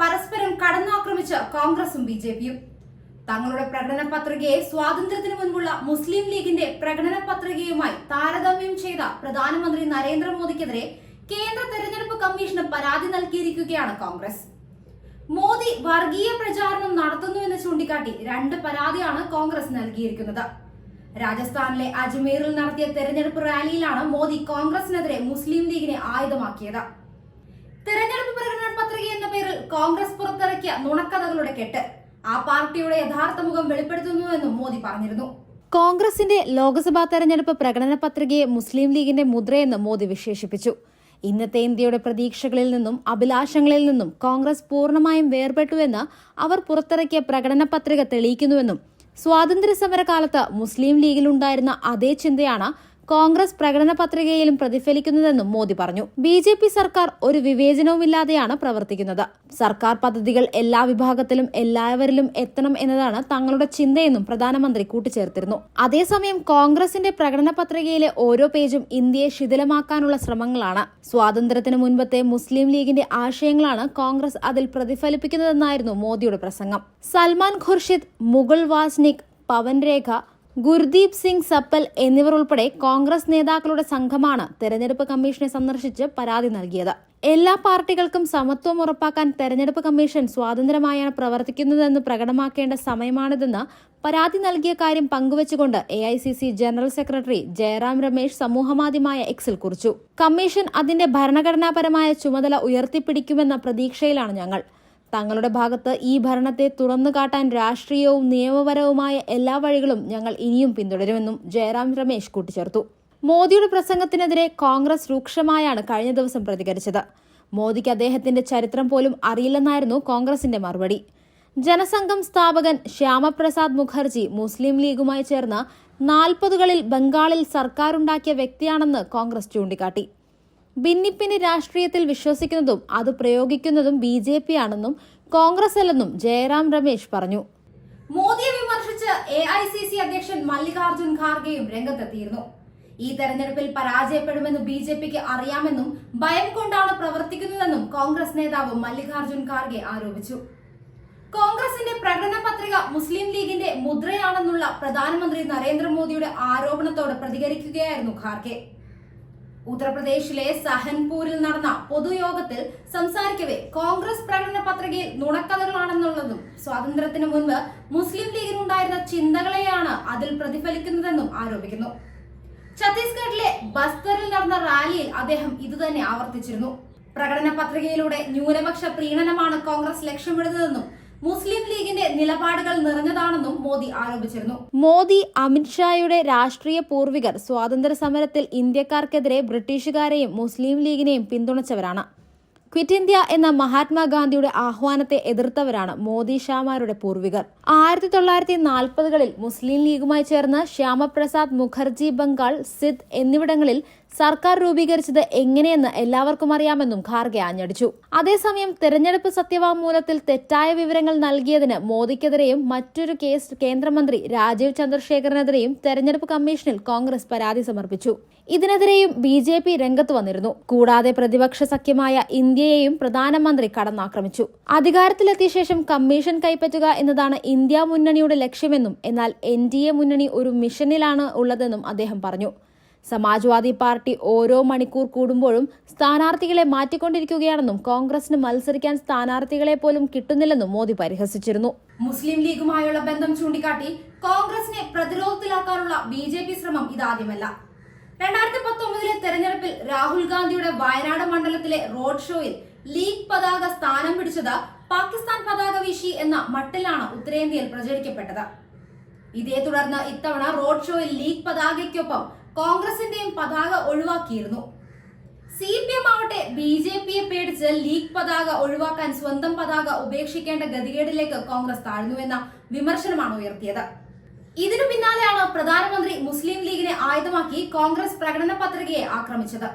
പരസ്പരം കടന്നാക്രമിച്ച കോൺഗ്രസും B J പിയും. തങ്ങളുടെ പ്രകടന പത്രികയെ സ്വാതന്ത്ര്യത്തിന് മുൻപുള്ള മുസ്ലിം ലീഗിന്റെ പ്രകടന പത്രികയുമായി താരതമ്യം ചെയ്ത പ്രധാനമന്ത്രി നരേന്ദ്രമോദിക്കെതിരെ കേന്ദ്ര തെരഞ്ഞെടുപ്പ് കമ്മീഷന് പരാതി നൽകിയിരിക്കുകയാണ് കോൺഗ്രസ്. മോദി വർഗീയ പ്രചാരണം നടത്തുന്നുവെന്ന് ചൂണ്ടിക്കാട്ടി രണ്ട് പരാതിയാണ് കോൺഗ്രസ് നൽകിയിരിക്കുന്നത്. രാജസ്ഥാനിലെ അജ്മീറിൽ നടത്തിയ തെരഞ്ഞെടുപ്പ് റാലിയിലാണ് മോദി കോൺഗ്രസിനെതിരെ മുസ്ലിം ലീഗിനെ ആയുധമാക്കിയത്. തെരഞ്ഞെടുപ്പ് പത്രിക എന്ന പേരിൽ കോൺഗ്രസ് പുറത്തിറക്കിയ നുണക്കഥകളുടെ കെട്ട് ആ പാർട്ടിയുടെ യഥാർത്ഥ മുഖം വെളിപ്പെടുത്തുന്നുവെന്നും മോദി പറഞ്ഞിരുന്നു. കോൺഗ്രസിന്റെ ലോക്സഭാ തെരഞ്ഞെടുപ്പ് പ്രകടന പത്രികയെ മുസ്ലിം ലീഗിന്റെ മുദ്രയെന്ന് മോദി വിശേഷിപ്പിച്ചു. ഇന്നത്തെ ഇന്ത്യയുടെ പ്രതീക്ഷകളിൽ നിന്നും അഭിലാഷങ്ങളിൽ നിന്നും കോൺഗ്രസ് പൂർണമായും വേർപെട്ടുവെന്ന് അവർ പുറത്തിറക്കിയ പ്രകടന പത്രിക തെളിയിക്കുന്നുവെന്നും സ്വാതന്ത്ര്യ സമരകാലത്ത് മുസ്ലിം ലീഗിലുണ്ടായിരുന്ന അതേ ചിന്തയാണ് കോൺഗ്രസ് പ്രകടന പത്രികയിലും പ്രതിഫലിക്കുന്നതെന്നും മോദി പറഞ്ഞു. ബി ജെ പി സർക്കാർ ഒരു വിവേചനവുമില്ലാതെയാണ് പ്രവർത്തിക്കുന്നത്. സർക്കാർ പദ്ധതികൾ എല്ലാ വിഭാഗത്തിലും എല്ലാവരിലും എത്തണം എന്നതാണ് തങ്ങളുടെ ചിന്തയെന്നും പ്രധാനമന്ത്രി കൂട്ടിച്ചേർത്തിരുന്നു. അതേസമയം കോൺഗ്രസിന്റെ പ്രകടന പത്രികയിലെ ഓരോ പേജും ഇന്ത്യയെ ശിഥിലമാക്കാനുള്ള ശ്രമങ്ങളാണ്. സ്വാതന്ത്ര്യത്തിന് മുൻപത്തെ മുസ്ലിം ലീഗിന്റെ ആശയങ്ങളാണ് കോൺഗ്രസ് അതിൽ പ്രതിഫലിപ്പിക്കുന്നതെന്നായിരുന്നു മോദിയുടെ പ്രസംഗം. സൽമാൻ ഖുർഷിദ് മുഗൾ വാസ്നിക് പവൻരേഖ ഗുർദീപ് സിംഗ് സപ്പൽ എന്നിവർ ഉൾപ്പെടെ കോൺഗ്രസ് നേതാക്കളുടെ സംഘമാണ് തെരഞ്ഞെടുപ്പ് കമ്മീഷനെ സന്ദർശിച്ച് പരാതി നൽകിയത്. എല്ലാ പാർട്ടികൾക്കും സമത്വം ഉറപ്പാക്കാൻ തെരഞ്ഞെടുപ്പ് കമ്മീഷൻ സ്വാതന്ത്ര്യമായാണ് പ്രവർത്തിക്കുന്നതെന്ന് പ്രകടമാക്കേണ്ട സമയമാണിതെന്ന് പരാതി നൽകിയ കാര്യം പങ്കുവച്ചുകൊണ്ട് A I C C general secretary Jairam Ramesh സമൂഹമാധ്യമായ എക്സിൽ കുറിച്ചു. കമ്മീഷൻ അതിന്റെ ഭരണഘടനാപരമായ ചുമതല ഉയർത്തിപ്പിടിക്കുമെന്ന പ്രതീക്ഷയിലാണ് ഞങ്ങൾ. തങ്ങളുടെ ഭാഗത്ത് ഈ ഭരണത്തെ തുറന്നു കാട്ടാൻ രാഷ്ട്രീയവും നിയമപരവുമായ എല്ലാ വഴികളും ഞങ്ങൾ ഇനിയും പിന്തുടരുമെന്നും ജയറാം രമേശ് കൂട്ടിച്ചേർത്തു. മോദിയുടെ പ്രസംഗത്തിനെതിരെ കോൺഗ്രസ് രൂക്ഷമായാണ് കഴിഞ്ഞ ദിവസം പ്രതികരിച്ചത്. മോദിക്ക് അദ്ദേഹത്തിന്റെ ചരിത്രം പോലും അറിയില്ലെന്നായിരുന്നു കോൺഗ്രസിന്റെ മറുപടി. ജനസംഘം സ്ഥാപകൻ ശ്യാമപ്രസാദ് മുഖർജി മുസ്ലിം ലീഗുമായി ചേർന്ന് നാൽപ്പതുകളിൽ ബംഗാളിൽ സർക്കാരുണ്ടാക്കിയ വ്യക്തിയാണെന്ന് കോൺഗ്രസ് ചൂണ്ടിക്കാട്ടി. ഭിന്നിപ്പിന് രാഷ്ട്രീയത്തിൽ വിശ്വസിക്കുന്നതും അത് പ്രയോഗിക്കുന്നതും ബി ജെ പി ആണെന്നും കോൺഗ്രസ് അല്ലെന്നും ജയറാം രമേശ് പറഞ്ഞു. മോദിയെ വിമർശിച്ച് എ ഐ സി സി അധ്യക്ഷൻ മല്ലികാർജുൻ ഖാർഗെയും രംഗത്തെത്തിയിരുന്നു. ഈ തെരഞ്ഞെടുപ്പിൽ പരാജയപ്പെടുമെന്ന് ബി ജെ പിക്ക് അറിയാമെന്നും ഭയം കൊണ്ടാണ് പ്രവർത്തിക്കുന്നതെന്നും കോൺഗ്രസ് നേതാവ് മല്ലികാർജുൻ ഖാർഗെ ആരോപിച്ചു. കോൺഗ്രസിന്റെ പ്രകടന പത്രിക മുസ്ലിം ലീഗിന്റെ മുദ്രയാണെന്നുള്ള പ്രധാനമന്ത്രി നരേന്ദ്രമോദിയുടെ ആരോപണത്തോട് പ്രതികരിക്കുകയായിരുന്നു ഖാർഗെ. ഉത്തർപ്രദേശിലെ സഹൻപൂരിൽ നടന്ന പൊതുയോഗത്തിൽ സംസാരിക്കവെ കോൺഗ്രസ് പ്രകടന പത്രികയിൽ നുണക്കഥകളാണെന്നുള്ളതും സ്വാതന്ത്ര്യത്തിന് മുൻപ് മുസ്ലിം ലീഗിനുണ്ടായിരുന്ന ചിന്തകളെയാണ് അതിൽ പ്രതിഫലിക്കുന്നതെന്നും ആരോപിക്കുന്നു. ഛത്തീസ്ഗഡിലെ ബസ്തറിൽ നടന്ന റാലിയിൽ അദ്ദേഹം ഇതുതന്നെ ആവർത്തിച്ചിരുന്നു. പ്രകടന പത്രികയിലൂടെ ന്യൂനപക്ഷ പ്രീണനമാണ് കോൺഗ്രസ് ലക്ഷ്യമിടുന്നതെന്നും മുസ്ലിം ലീഗിന്റെ നിലപാടുകൾ നിറഞ്ഞതാണെന്നും മോദി ആരോപിച്ചിരുന്നു. മോദി അമിത്ഷായുടെ രാഷ്ട്രീയ പൂർവികർ സ്വാതന്ത്ര്യ സമരത്തിൽ ഇന്ത്യക്കാർക്കെതിരെ ബ്രിട്ടീഷുകാരെയും മുസ്ലിം ലീഗിനെയും പിന്തുണച്ചവരാണ്. ക്വിറ്റ് ഇന്ത്യ എന്ന മഹാത്മാഗാന്ധിയുടെ ആഹ്വാനത്തെ എതിർത്തവരാണ് മോദി ഷാമാരുടെ പൂർവികർ. ആയിരത്തി തൊള്ളായിരത്തി നാൽപ്പതുകളിൽ മുസ്ലിം ലീഗുമായി ചേർന്ന് ശ്യാമപ്രസാദ് മുഖർജി ബംഗാൾ സിദ് എന്നിവിടങ്ങളിൽ സർക്കാർ രൂപീകരിച്ചത് എങ്ങനെയെന്ന് എല്ലാവർക്കും അറിയാമെന്നും ഖാർഗെ ആഞ്ഞടിച്ചു. അതേസമയം തെരഞ്ഞെടുപ്പ് സത്യവാങ്മൂലത്തിൽ തെറ്റായ വിവരങ്ങൾ നൽകിയതിന് മോദിക്കെതിരെയും മറ്റൊരു കേസ് കേന്ദ്രമന്ത്രി രാജീവ് ചന്ദ്രശേഖരനെതിരെയും തെരഞ്ഞെടുപ്പ് കമ്മീഷനിൽ കോൺഗ്രസ് പരാതി സമർപ്പിച്ചു. ഇതിനെതിരെയും ബി രംഗത്ത് വന്നിരുന്നു. കൂടാതെ പ്രതിപക്ഷ സഖ്യമായ ഇന്ത്യയെയും പ്രധാനമന്ത്രി കടന്നാക്രമിച്ചു. അധികാരത്തിലെത്തിയ ശേഷം കമ്മീഷൻ കൈപ്പറ്റുക എന്നതാണ് ഇന്ത്യ മുന്നണിയുടെ ലക്ഷ്യമെന്നും എന്നാൽ എൻ ഡി എ മുന്നണി ഒരു മിഷനിലാണ് ഉള്ളതെന്നും അദ്ദേഹം പറഞ്ഞു. സമാജ്വാദി പാർട്ടി ഓരോ മണിക്കൂർ കൂടുമ്പോഴും സ്ഥാനാർത്ഥികളെ മാറ്റിക്കൊണ്ടിരിക്കുകയാണെന്നും കോൺഗ്രസിന് മത്സരിക്കാൻ സ്ഥാനാർത്ഥികളെ പോലും കിട്ടുന്നില്ലെന്നും മോദി പരിഹസിച്ചിരുന്നു. മുസ്ലിം ലീഗുമായുള്ള ബന്ധം ചൂണ്ടിക്കാട്ടി കോൺഗ്രസിനെ പ്രതിരോധത്തിലാക്കാനുള്ള ബി ജെ പി ശ്രമം ഇതാദ്യമല്ല. രണ്ടായിരത്തി പത്തൊമ്പതിലെ തെരഞ്ഞെടുപ്പിൽ രാഹുൽ ഗാന്ധിയുടെ വയനാട് മണ്ഡലത്തിലെ റോഡ് ഷോയിൽ ലീഗ് പതാക സ്ഥാനം പിടിച്ചത് പാകിസ്ഥാൻ പതാക വീശി എന്ന മട്ടിലാണ് ഉത്തരേന്ത്യയിൽ പ്രചരിക്കപ്പെട്ടത്. ഇതേ തുടർന്ന് ഇത്തവണ റോഡ് ഷോയിൽ ലീഗ് പതാകയ്ക്കൊപ്പം കോൺഗ്രസിന്റെയും പതാക ഒഴിവാക്കിയിരുന്നു. സി പി എം ആവട്ടെ ബി ജെ പിയെ പേടിച്ച് ലീഗ് പതാക ഒഴിവാക്കാൻ സ്വന്തം പതാക ഉപേക്ഷിക്കേണ്ട ഗതികേടിലേക്ക് കോൺഗ്രസ് താഴ്ന്നുവെന്ന വിമർശനമാണ് ഉയർത്തിയത്. ഇതിനു പിന്നാലെയാണ് പ്രധാനമന്ത്രി മുസ്ലിം ലീഗിനെ ആയുധമാക്കി കോൺഗ്രസ് പ്രകടന പത്രികയെ ആക്രമിച്ചത്.